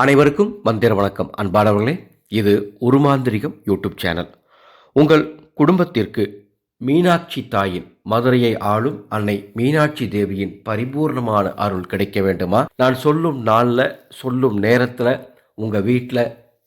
அனைவருக்கும் மந்திர வணக்கம். அன்பானவர்களே இது உருமாந்திரிகம் யூடியூப் சேனல். உங்கள் குடும்பத்திற்கு மீனாட்சி தாயின் மதுரையை ஆளும் அன்னை மீனாட்சி தேவியின் பரிபூர்ணமான அருள் கிடைக்க வேண்டுமா? நான் சொல்லும் நாளில் சொல்லும் நேரத்தில் உங்கள் வீட்டில்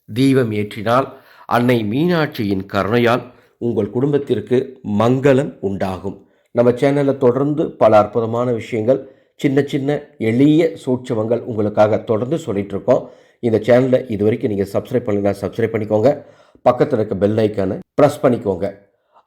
தீபம் ஏற்றினால் அன்னை மீனாட்சியின் கருணையால் உங்கள் குடும்பத்திற்கு மங்களம் உண்டாகும். நம்ம சேனலில் தொடர்ந்து பல அற்புதமான விஷயங்கள் சின்ன சின்ன எளிய சூட்சமங்கள் உங்களுக்காக தொடர்ந்து சொல்லிகிட்ருக்கோம் இந்த சேனலை இது வரைக்கும் நீங்கள் சப்ஸ்கிரைப் பண்ணலைன்னா சப்ஸ்கிரைப் பண்ணிக்கோங்க. பக்கத்தில் இருக்க பெல் ஐக்கானை ப்ரெஸ் பண்ணிக்கோங்க.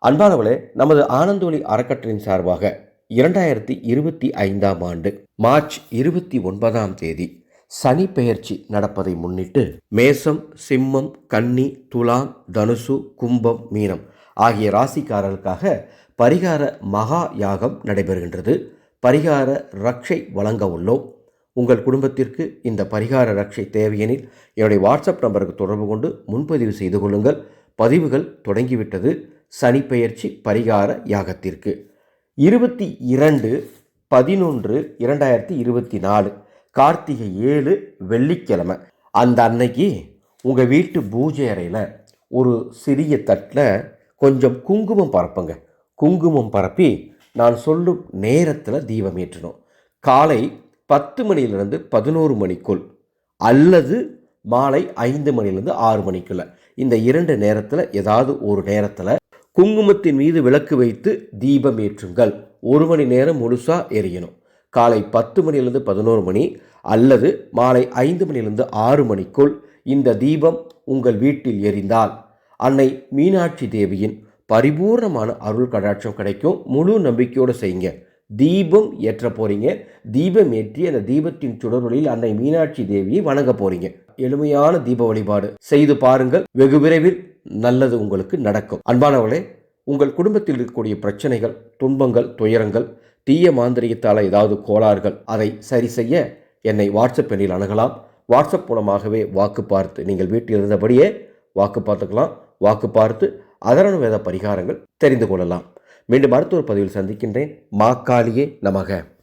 அன்பானவளே நமது ஆனந்தொலி அறக்கட்டளையின் சார்பாக இரண்டாயிரத்தி இருபத்தி ஐந்தாம் ஆண்டு மார்ச் இருபத்தி ஒன்பதாம் தேதி சனி பெயர்ச்சி நடப்பதை முன்னிட்டு மேசம் சிம்மம் கன்னி துலாம் தனுசு கும்பம் மீனம் ஆகிய ராசிக்காரர்களுக்காக பரிகார மகா யாகம் நடைபெறுகின்றது. பரிகார ரக்ஷை வழங்க உள்ளோம். உங்கள் குடும்பத்திற்கு இந்த பரிகார ரக்ஷை தேவையெனில் என்னுடைய வாட்ஸ்அப் நம்பருக்கு தொடர்பு கொண்டு முன்பதிவு செய்து கொள்ளுங்கள். பதிவுகள் தொடங்கிவிட்டது. சனிப்பெயர்ச்சி பரிகார யாகத்திற்கு. இருபத்தி இரண்டு பதினொன்று இரண்டாயிரத்தி இருபத்தி நாலு. கார்த்திகை ஏழு வெள்ளிக்கிழமை. அந்த அன்னைக்கு உங்கள் வீட்டு பூஜை அறையில் ஒரு சிறிய தட்டில் கொஞ்சம் குங்குமம் பரப்புங்க. குங்குமம் பரப்பி நான் சொல்லும் நேரத்தில் தீபம் ஏற்றணும். காலை பத்து மணியிலிருந்து பதினோரு மணிக்குள் அல்லது மாலை ஐந்து மணிலேருந்து ஆறு மணிக்குள்ள. இந்த இரண்டு நேரத்தில் ஏதாவது ஒரு நேரத்தில் குங்குமத்தின் மீது விளக்கு வைத்து தீபம் ஏற்றுங்கள். ஒரு மணி நேரம் முழுசாக எரியணும். காலை பத்து மணிலேருந்து பதினோரு மணி அல்லது மாலை ஐந்து மணிலிருந்து ஆறு மணிக்குள் இந்த தீபம் உங்கள் வீட்டில் எரிந்தால் அன்னை மீனாட்சி தேவியின் பரிபூர்ணமான அருள் கடாட்சம் கிடைக்கும். முழு நம்பிக்கையோடு செய்யுங்க. தீபம் ஏற்ற போகிறீங்க தீபம் ஏற்றி அந்த தீபத்தின் சுடரொளியில் அன்னை மீனாட்சி தேவியை வணங்க போகிறீங்க எளிமையான தீப வழிபாடு செய்து பாருங்கள். வெகு விரைவில் நல்லது உங்களுக்கு நடக்கும். அன்பானவர்களே உங்கள் குடும்பத்தில் இருக்கக்கூடிய பிரச்சனைகள் துன்பங்கள் துயரங்கள் தீய மாந்திரிகத்தால் ஏதாவது கோளாறுகள் அதை சரி செய்ய என்னை வாட்ஸ்அப் எண்ணில் அணுகலாம். வாட்ஸ்அப் மூலமாகவே வாக்கு பார்த்து நீங்கள் வீட்டில் இருந்தபடியே வாக்கு பார்த்துக்கலாம். வாக்கு பார்த்து அதரண வேத பரிகாரங்கள் தெரிந்து கொள்ளலாம். மீண்டும் அடுத்த ஒரு பதிவில் சந்திக்கின்றேன். மாக்காளியே நமக.